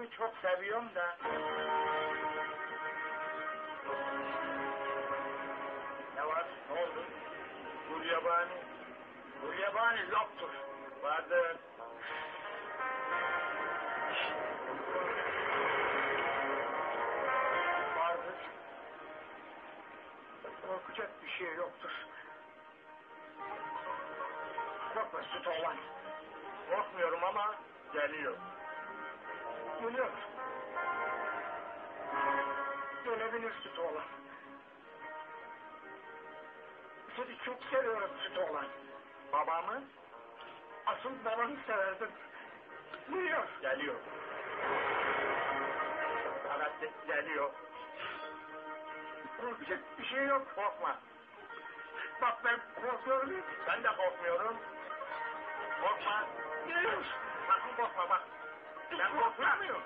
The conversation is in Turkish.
babamı çok seviyorum da. Ne var? Ne oldu? Gulyabani. Gulyabani yoktur. Vardır. Vardır. Korkacak bir şey yoktur. Korkma süt oğlan. Korkmuyorum ama geliyor. Geliyor. Gelebilir süt oğlan. Seni çok seviyorum süt oğlan. Babamı, asıl babanı severdim. Geliyor. Geliyor. Evet geliyor. Korkacak bir şey yok. Korkma. Bak ben korkuyorum. Ben de korkmuyorum. Korkma. Geliyor. Sakın korkma bak. That was Lemuel.